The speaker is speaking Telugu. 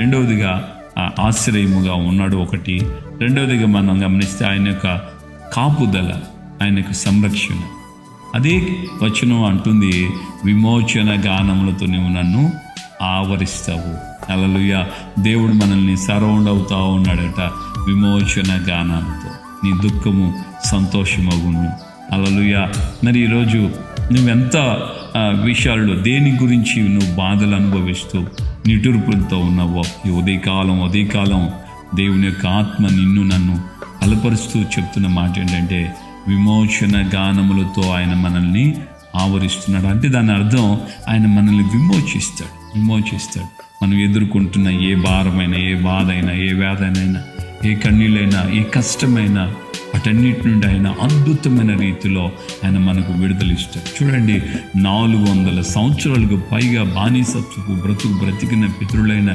రెండవదిగా ఆశ్రయముగా ఉన్నాడు ఒకటి. రెండవదిగా మనం గమనిస్తే ఆయన యొక్క కాపుదల ఆయన యొక్క సంరక్షణ. అదే వచనం అంటుంది విమోచన గానములతో నువ్వు నన్ను ఆవరిస్తావు. అలలుయ దేవుడు మనల్ని సరౌండ్ అవుతా ఉన్నాడట విమోచన గానాలతో. నీ దుఃఖము సంతోషమగును. అలలుయ మరి ఈరోజు నువ్వెంత విషయాల్లో దేని గురించి నువ్వు బాధలు అనుభవిస్తూ నిటూర్పులతో ఉన్నావో ఈ ఉదయకాలం ఉదయకాలం దేవుని యొక్క ఆత్మ నిన్ను నన్ను బలపరుస్తూ చెప్తున్న మాట ఏంటంటే విమోచన గానములతో ఆయన మనల్ని ఆవరిస్తున్నాడు. అంటే దాని అర్థం ఆయన మనల్ని విమోచిస్తాడు విమోచిస్తాడు. మనం ఎదుర్కొంటున్న ఏ భారమైనా ఏ బాధ అయినా ఏ వేదనైనా ఏ కన్నీళ్ళైనా ఏ కష్టమైనా వాటన్నిటి నుండి ఆయన అద్భుతమైన రీతిలో ఆయన మనకు విడుదలిస్తారు చూడండి నాలుగు వందల సంవత్సరాలకు పైగా బానిసత్వపు బ్రతుకు బ్రతికిన పితరులైన